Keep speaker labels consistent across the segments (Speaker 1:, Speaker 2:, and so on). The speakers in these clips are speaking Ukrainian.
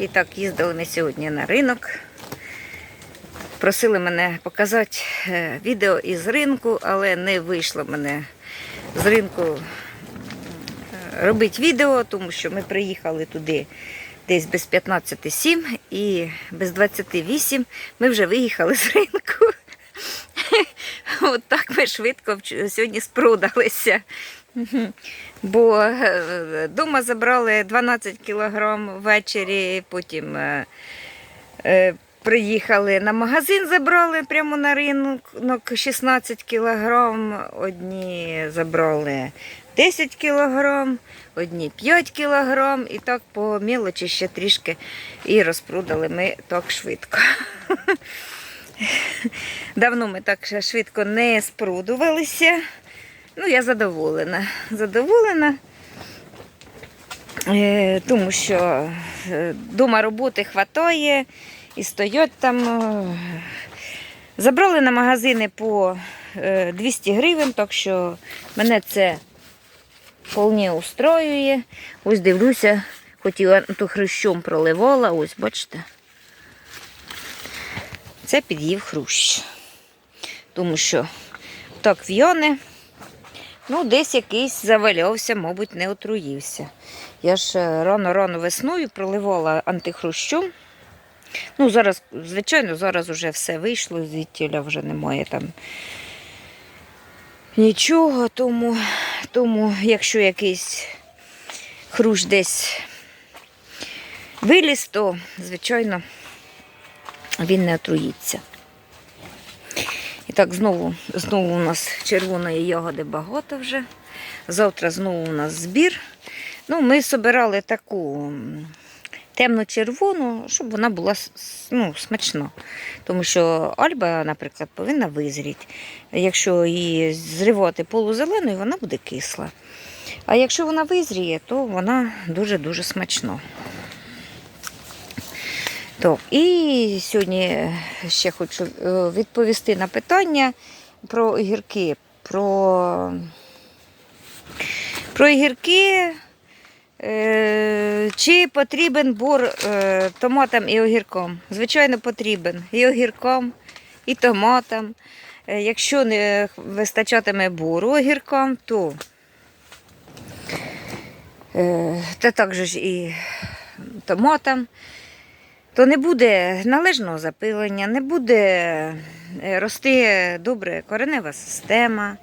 Speaker 1: І так, їздили ми сьогодні на ринок. Просили мене показати е, відео із ринку, але не вийшло мене з ринку е, робити відео, тому що ми приїхали туди десь без 15.07 і без 28 ми вже виїхали з ринку. От так ми швидко сьогодні спродалися. Бо вдома забрали 12 кілограм ввечері, потім е, е, приїхали на магазин, забрали прямо на ринок 16 кілограм, одні забрали 10 кілограм, одні 5 кілограм, і так по мілочі ще трішки і розпродали ми так швидко. Давно ми так швидко не спродувалися. Ну, я задоволена. Задоволена, е, тому що вдома роботи вистачає і стоять там. е. Забрали на магазини по е, 200 гривень, так що мене це вполне устроює. Ось дивлюся, хотіла ту хрущом проливала, ось бачите. Це під'їв хрущ. Тому що так в'яне. Ну, десь якийсь завалявся, мабуть, не отруївся. Я ж е, рано-рано весною проливала антихрущом. Ну, зараз, звичайно, зараз вже все вийшло, звідтіля вже немає там нічого, тому, тому якщо якийсь хрущ десь виліз, то, звичайно, він не отруїться. Так, знову, знову у нас червоної ягоди багато вже. Завтра знову у нас збір. Ну, ми збирали таку темно-червону, щоб вона була ну, смачна. Тому що альба, наприклад, повинна визріти. Якщо її зривати полузеленою, вона буде кисла. А якщо вона визріє, то вона дуже-дуже смачна. Так, і сьогодні ще хочу е, відповісти на питання про огірки. Про, про огірки. Е, Чи потрібен бур е, томатам і огіркам? Звичайно, потрібен. І огіркам, і томатам. Якщо не вистачатиме буру огіркам, то та також і томатам то не буде належного запилення, не буде е, рости добре коренева система.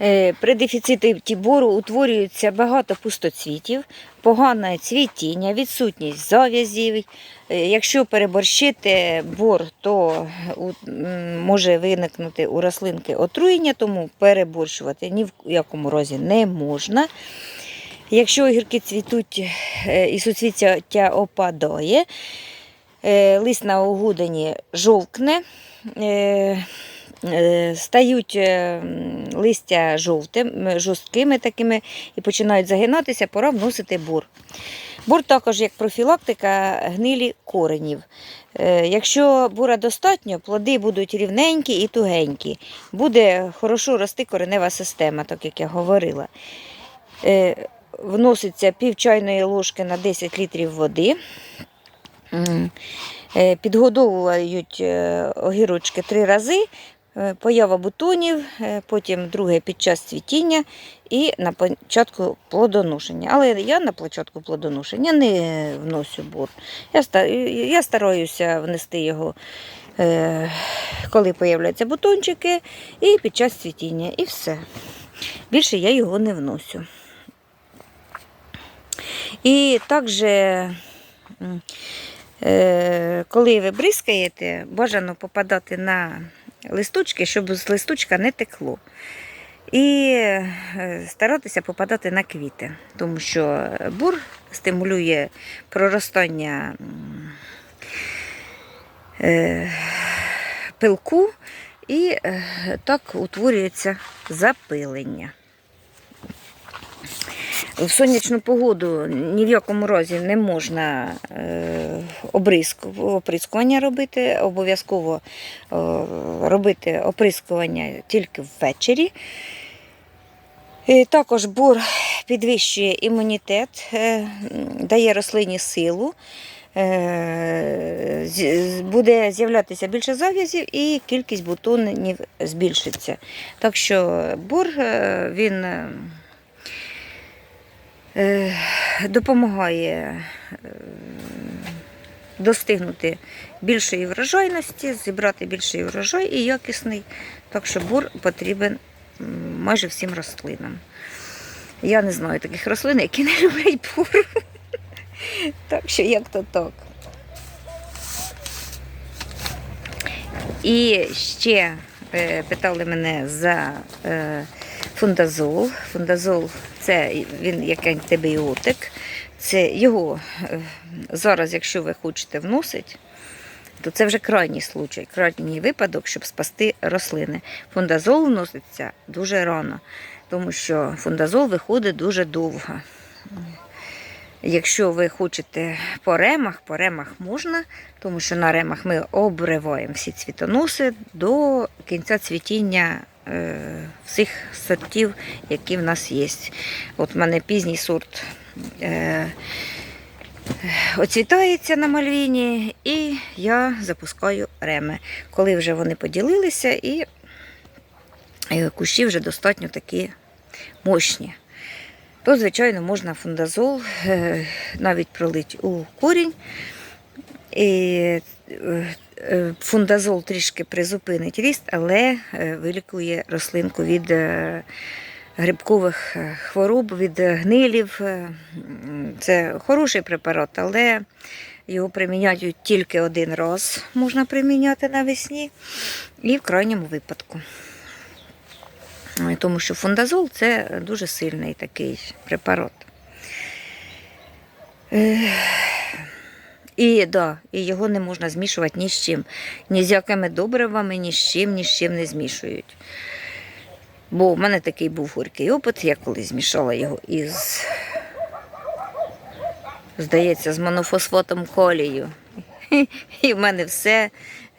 Speaker 1: Е, При дефіциті бору утворюється багато пустоцвітів, погане цвітіння, відсутність зав'язів. Е, Якщо переборщити бор, то може виникнути у рослинки отруєння, тому переборщувати ні в якому разі не можна. Якщо огірки цвітуть і суцвіття опадає, лист на огудені жовкне, е, е, стають е, листя жовтим, жорсткими такими і починають загинатися, пора вносити бур. Бур також як профілактика гнилі коренів. Е, Якщо бура достатньо, плоди будуть рівненькі і тугенькі. Буде хорошо рости коренева система, так як я говорила. Е, Вноситься пів чайної ложки на 10 літрів води. Е, Підгодовують е, огірочки три рази. Е, Поява бутонів, потім друге під час цвітіння і на початку плодоношення. Але я на початку плодоношення не вносю бур. Я, стараюся внести його, коли з'являються бутончики, і під час цвітіння. І все. Більше я його не вносю. І також, коли ви бризкаєте, бажано попадати на листочки, щоб з листочка не текло. І е, старатися попадати на квіти, тому що бур стимулює проростання е, пилку і е, так утворюється запилення. В сонячну погоду ні в якому разі не можна е, оприскування робити. Обов'язково е, робити оприскування тільки ввечері. І також бур підвищує імунітет, е, дає рослині силу. буде з'являтися більше зав'язів і кількість бутонів збільшиться. Так що бур він допомагає е, достигнути більшої врожайності, зібрати більший врожай і якісний. Так що бур потрібен майже всім рослинам. Я не знаю таких рослин, які не люблять бур. Так що як то так. І ще е, питали мене за е, фундазол. Фундазол це він як антибіотик. Це його е, зараз, якщо ви хочете вносити, то це вже крайній случай, крайній випадок, щоб спасти рослини. Фундазол вноситься дуже рано, тому що фундазол виходить дуже довго. Якщо ви хочете по ремах, по ремах можна, тому що на ремах ми обриваємо всі цвітоноси до кінця цвітіння всіх сортів, які в нас є. От в мене пізній сорт е, оцвітається на мальвіні, і я запускаю реми, коли вже вони поділилися, і е, кущі вже достатньо такі мощні то, звичайно, можна фундазол е, навіть пролити у корінь. І е, е, фундазол трішки призупинить ріст, але е, вилікує рослинку від е, грибкових е, хвороб, від е, гнилів. Е, Це хороший препарат, але його приміняють тільки один раз, можна приміняти навесні і в крайньому випадку. Е, Тому що фундазол це дуже сильний такий препарат. І, да, і його не можна змішувати ні з чим. Ні з якими добривами, ні з чим, ні з чим не змішують. Бо в мене такий був горький опит, я колись змішала його із, здається, з монофосфатом колію. І в мене все,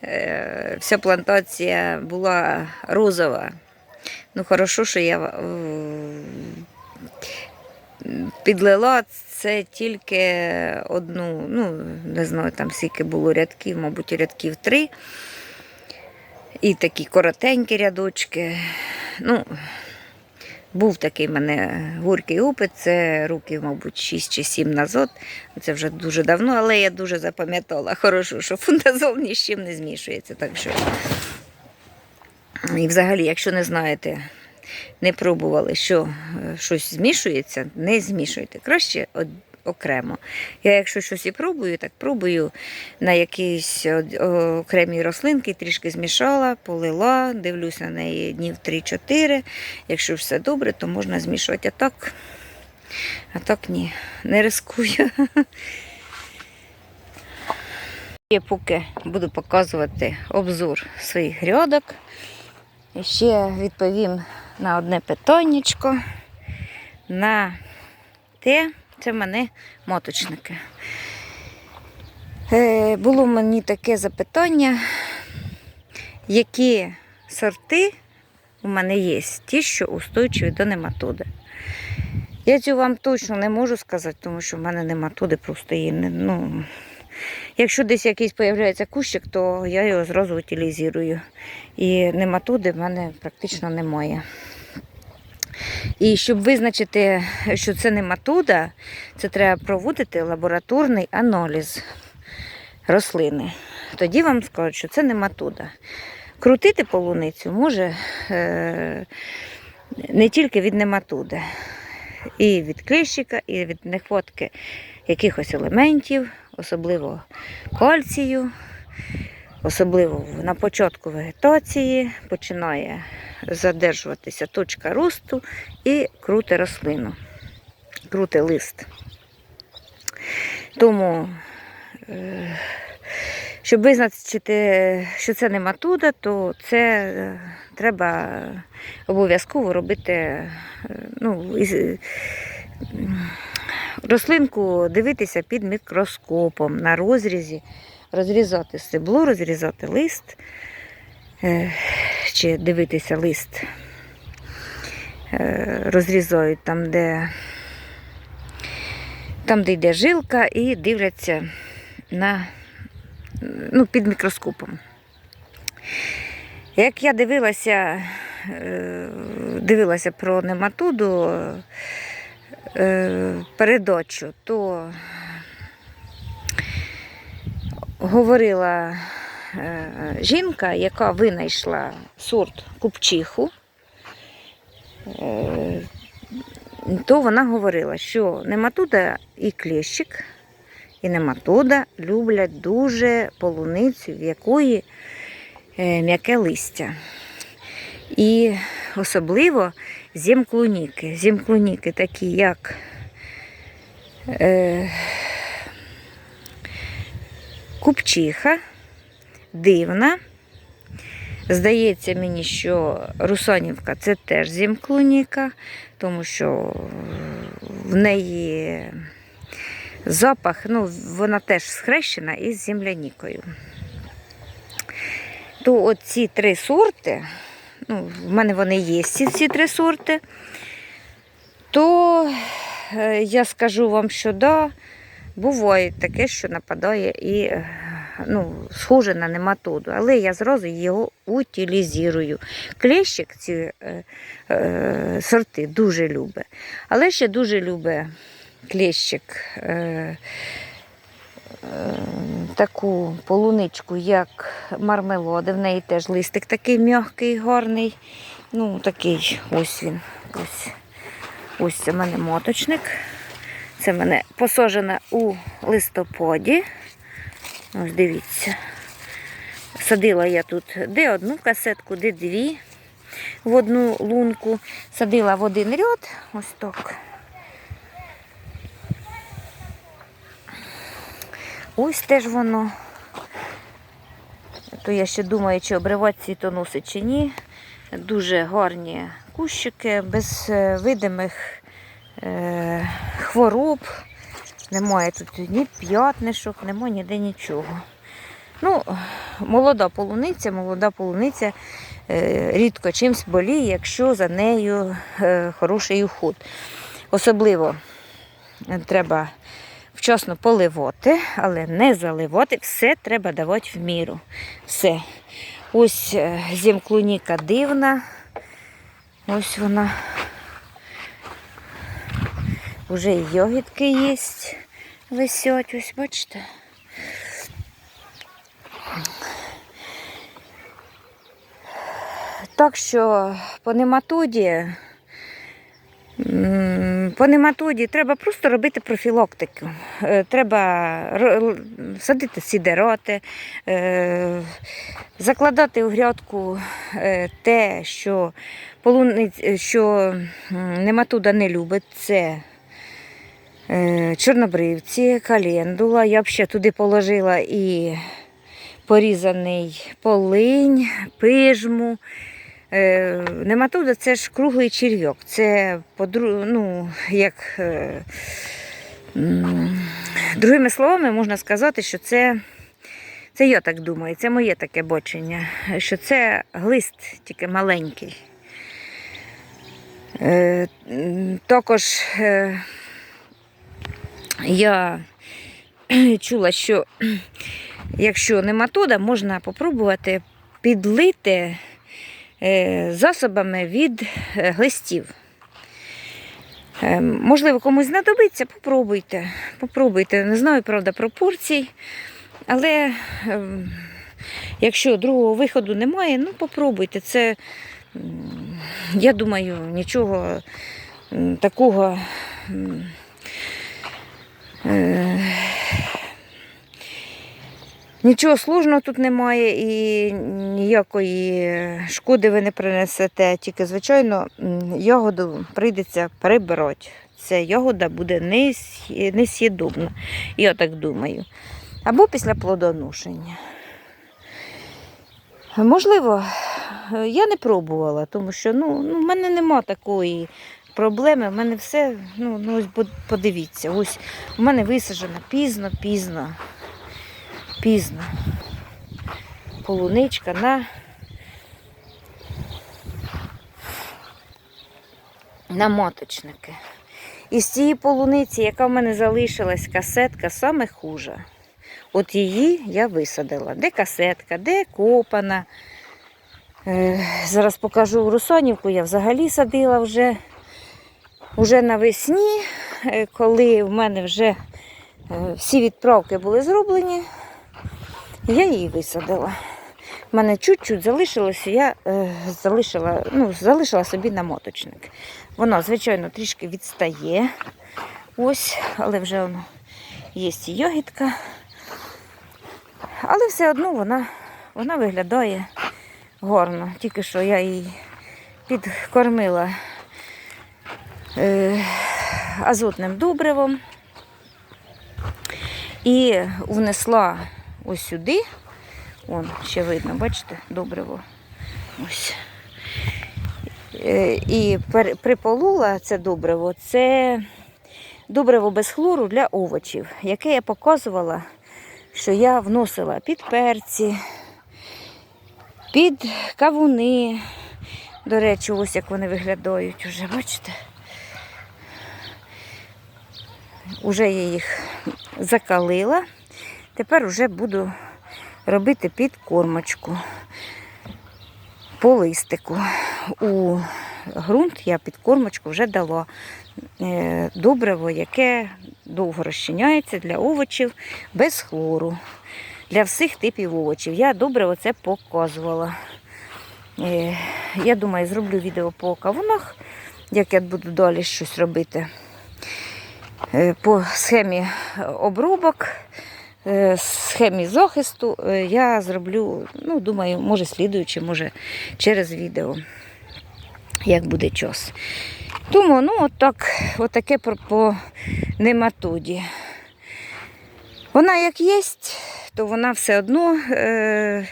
Speaker 1: е, вся плантація була розова. Ну, хорошо, що я підлила це тільки одну, ну, не знаю, там скільки було рядків, мабуть, рядків три. І такі коротенькі рядочки. Ну, був такий в мене горький опит, це років, мабуть, 6 чи 7 назад. Це вже дуже давно, але я дуже запам'ятала. Хорошо, що фундазол ні з чим не змішується. Так що і взагалі, якщо не знаєте, не пробували, що е, щось змішується, не змішуйте. Краще окремо. Я якщо щось і пробую, так пробую на якійсь од- о- рослинки, трішки змішала, полила, дивлюся на неї днів 3-4. Якщо все добре, то можна змішувати. А так, а так ні, не рискую. Я поки буду показувати обзор своїх грядок. Ще відповім на одне питаннячко. На те, це в мене моточники. Е, було мені таке запитання, які сорти у мене є, ті, що устойчиві до нематоди. Я цього вам точно не можу сказати, тому що в мене нематоди просто є. не- Ну, якщо десь якийсь появляється кущик, то я його зразу утилізую. І нематоди в мене практично немає. І щоб визначити, що це нематода, це треба проводити лабораторний аналіз рослини. Тоді вам скажуть, що це нематода. Крутити полуницю може е, не тільки від нематоди, і від кліщика, і від нехватки якихось елементів, особливо кальцію, особливо на початку вегетації починає задержуватися точка росту і крути рослину, крути лист. Тому, е, щоб визначити, що це нематода, то це е, треба обов'язково робити е, ну, рослинку дивитися під мікроскопом на розрізі, розрізати стебло, розрізати лист, е, чи дивитися лист. Е, Розрізають там, де, там, де йде жилка, і дивляться на, ну, під мікроскопом. Як я дивилася, е, дивилася про нематоду передачу, то говорила е, жінка, яка винайшла сорт купчиху, е, то вона говорила, що нематуда і клещик, і нематода люблять дуже полуницю, в якої е, м'яке листя. І особливо зімклуніки. Зімклуніки такі, як купчиха, дивна. Здається мені, що Русанівка це теж зімклуніка, тому що в неї запах, ну, вона теж схрещена із землянікою. То от ці три сорти, ну, в мене вони є, ці, ці три сорти, то е, я скажу вам, що да, буває таке, що нападає і е, ну, схоже на нематоду, але я зразу його утилізую. Клещик ці е, е, сорти дуже любить. Але ще дуже любить клещик е, е, таку полуничку, як мармелоди. В неї теж листик такий м'який, гарний. Ну, такий ось він. Ось, ось це в мене моточник. Це в мене посаджена у листопаді. Ось дивіться. Садила я тут де одну касетку, де дві в одну лунку. Садила в один ряд, ось так. Ось теж воно. То я ще думаю, чи обривати цвітоноси чи ні. Дуже гарні кущики, без е, видимих е, хвороб. Немає тут ні п'ятнишок, немає ніде нічого. Ну, молода полуниця, молода полуниця е, рідко чимсь боліє, якщо за нею е, хороший уход. Особливо треба вчасно поливати, але не заливати. Все треба давати в міру. Все. Ось зімклуніка дивна. Ось вона. Уже і йогітки є. Висять, ось бачите. Так що по нематоді, по нематоді треба просто робити профілактику. Е, Треба садити сідероти, е, закладати у грядку е, те, що, полуниць, що нематода не любить, це чорнобривці, календула. Я б ще туди положила і порізаний полинь, пижму. Е, Нематода це ж круглий черв'як. Це ну, як, е, другими словами, можна сказати, що це, це я так думаю, це моє таке бачення, що це глист тільки маленький. Е, Також е, я чула, що якщо нематода, можна попробувати підлити е, засобами від е, глистів. Е, Можливо, комусь знадобиться, попробуйте. Попробуйте. Не знаю, правда, пропорцій. Але якщо другого виходу немає, ну попробуйте. Це, я думаю, нічого такого. Е, Нічого сложного тут немає і ніякої шкоди ви не принесете. Тільки, звичайно, ягоду прийдеться перебирати. Ця ягода буде нес'ї- нес'їдобна, я так думаю. Або після плодоношення. Можливо, е, я не пробувала, тому що ну, в мене нема такої проблеми. В мене все, ну, ну ось подивіться, ось у мене висаджено пізно, пізно пізно. Полуничка на, на моточники. Із цієї полуниці, яка в мене залишилась касетка, саме хуже. От її я висадила. Де касетка, де копана. Е, Зараз покажу Русонівку, я взагалі садила вже, вже навесні, е, коли в мене вже е, всі відправки були зроблені, я її висадила. У мене чуть-чуть залишилося, я е, залишила, ну, залишила собі намоточник. Воно, звичайно, трішки відстає. Ось, але вже воно є і йогітка. Але все одно вона, вона виглядає гарно. Тільки що я її підкормила азотним добривом і внесла ось сюди. Вон, ще видно, бачите, добриво. Ось. Е, І приполула це добриво. Це добриво без хлору для овочів, яке я показувала, що я вносила під перці, під кавуни. До речі, ось як вони виглядають уже, бачите? Уже я їх закалила. Тепер вже буду робити підкормочку по листику. У ґрунт я підкормочку вже дала е, добриво, яке довго розчиняється для овочів без хлору. Для всіх типів овочів. Я добриво це показувала. Е, Я думаю, зроблю відео по кавунах, як я буду далі щось робити. Е, По схемі обробок, е, схемі захисту е, я зроблю, ну, думаю, може слідуючи, може через відео, як буде час. Тому, ну, отак, отаке по нематоді. Вона як є, то вона все одно е, е,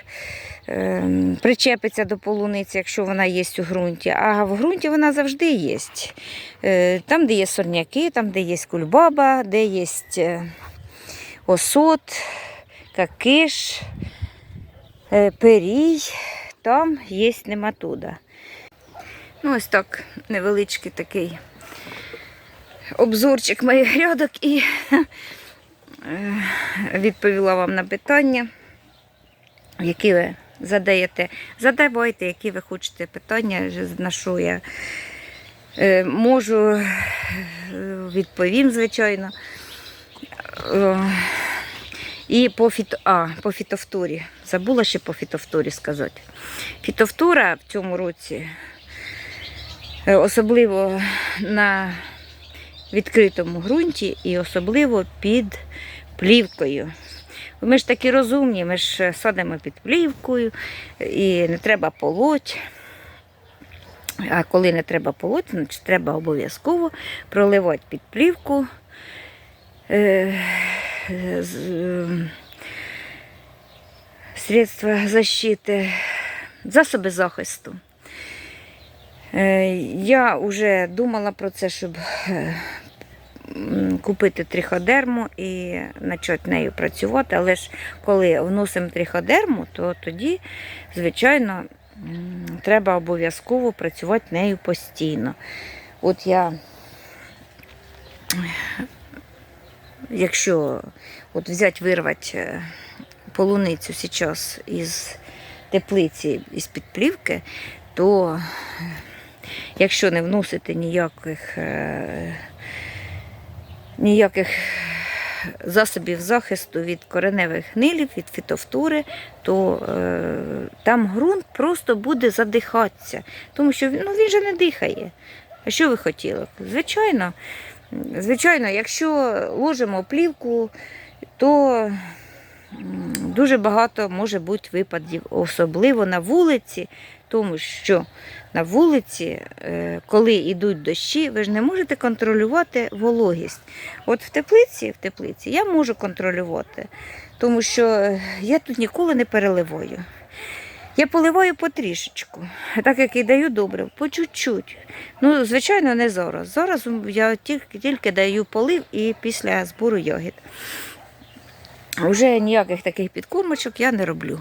Speaker 1: причепиться до полуниці, якщо вона є у ґрунті. А в ґрунті вона завжди є. Е, там, де є сорняки, там, де є кульбаба, де є е, осот, какиш, е, перій, там є нематода. Ну, ось так невеличкий такий обзорчик моїх грядок і відповіла вам на питання, які ви задаєте. Задавайте, які ви хочете питання, на що я е, можу, е, відповім, звичайно. Е, І по, фіто... а, по фітофторі. Забула ще по фітофторі сказати. Фітофтора в цьому році, особливо на відкритому ґрунті і особливо під плівкою. Ми ж такі розумні, ми ж садимо під плівкою і не треба полоть. А коли не треба полоть, значить треба обов'язково проливати під плівку. е, е, Средства защити, засоби захисту. Е, Я вже думала про це, щоб е, купити триходерму і почати нею працювати. Але ж коли вносимо триходерму, то тоді, звичайно, треба обов'язково працювати нею постійно. От я, якщо от взяти вирвати е, полуницю зараз із теплиці із під плівки, то е, якщо не вносити ніяких, е, ніяких засобів захисту від кореневих гнилів, від фітофтури, то е, там ґрунт просто буде задихатися, тому що ну, він же не дихає. А що ви хотіли? Звичайно, звичайно, якщо ложимо плівку, то дуже багато може бути випадків, особливо на вулиці, тому що на вулиці, е, коли йдуть дощі, ви ж не можете контролювати вологість. От в теплиці, в теплиці я можу контролювати, тому що е, я тут ніколи не переливаю. Я поливаю потрішечку, так як і даю добре, по чуть-чуть. Ну, звичайно, не зараз. Зараз я тільки, тільки даю полив і після збору ягід. Вже ніяких таких підкормочок я не роблю.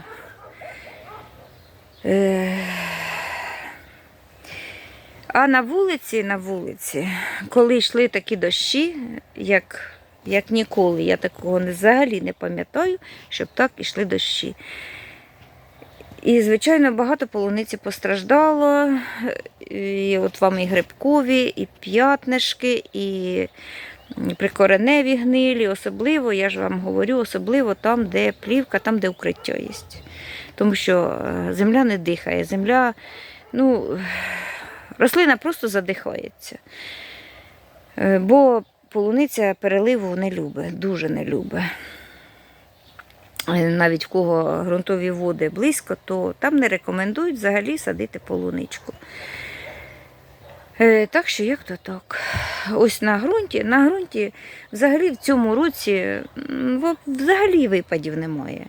Speaker 1: А на вулиці, на вулиці, коли йшли такі дощі, як як ніколи. Я такого взагалі не пам'ятаю, щоб так ішли дощі. І, звичайно, багато полуниці постраждало. І от вам і грибкові, і п'ятнишки, і прикореневі гнилі. Особливо, я ж вам говорю, особливо там, де плівка, там, де укриття є. Тому що е, земля не дихає, земля, ну, рослина просто задихається. Е, Бо полуниця переливу не любить, дуже не любить. Е, Навіть в кого ґрунтові води близько, то там не рекомендують взагалі садити полуничку. Так що як то так. Ось на ґрунті, на ґрунті взагалі в цьому році взагалі випадів немає.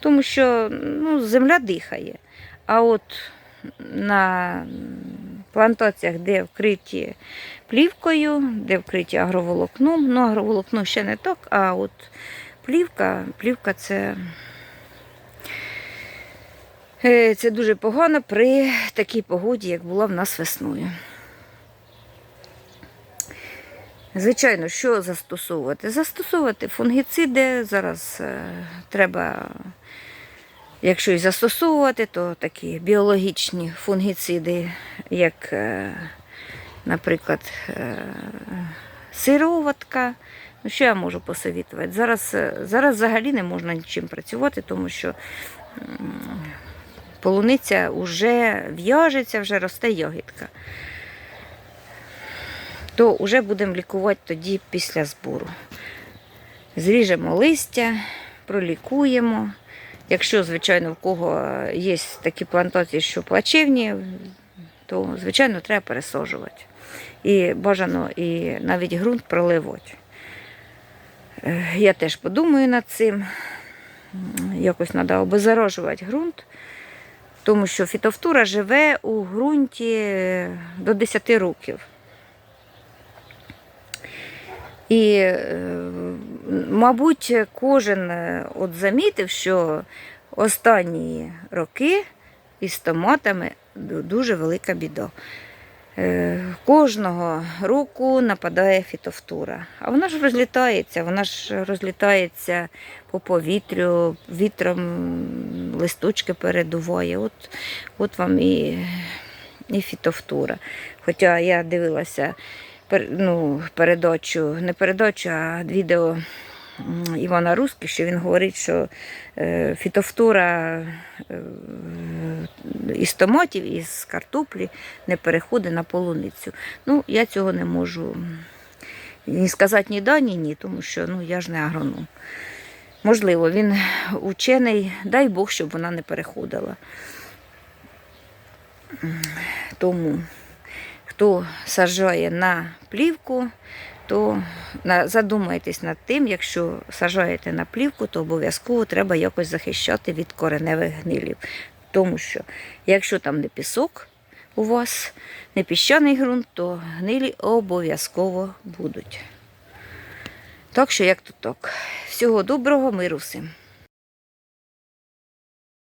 Speaker 1: Тому що ну, земля дихає. А от на плантаціях, де вкриті плівкою, де вкриті агроволокном, ну агроволокно ще не так, а от плівка, плівка це. е, Це дуже погано при такій погоді, як була в нас весною. Звичайно, що застосовувати? Застосовувати фунгіциди. Зараз е, треба, якщо і застосовувати, то такі біологічні фунгіциди, як, е, наприклад, е, сироватка. Ну, що я можу посовітувати? Зараз, зараз взагалі не можна нічим працювати, тому що полуниця вже в'яжеться, вже росте ягідка то вже будемо лікувати тоді після збору. Зріжемо листя, пролікуємо. Якщо, звичайно, в кого є такі плантації, що плачевні, то, звичайно, треба пересаджувати. І бажано і навіть ґрунт проливати. Е, Я теж подумаю над цим. Якось треба обеззаражувати ґрунт, тому що фітофтура живе у ґрунті е, до 10 років. І, е, мабуть, кожен е, от замітив, що останні роки із томатами дуже велика біда. Е, Кожного року нападає фітофтура. А вона ж розлітається, вона ж розлітається по повітрю, вітром листочки передуває. От, от вам і, і фітофтура. Хоча я дивилася ну, передачу, не передачу, а відео Івана Руски, що він говорить, що е, фітофтора е, із томатів, із картоплі не переходить на полуницю. Ну, я цього не можу ні сказати ні да, ні ні, тому що ну, я ж не агроном. Можливо, він учений, дай Бог, щоб вона не переходила. Тому хто саджає на плівку, то задумайтесь над тим, якщо саджаєте на плівку, то обов'язково треба якось захищати від кореневих гнилів. Тому що якщо там не пісок у вас, не піщаний ґрунт, то гнилі обов'язково будуть. Так що, як то так. Всього доброго, миру всім.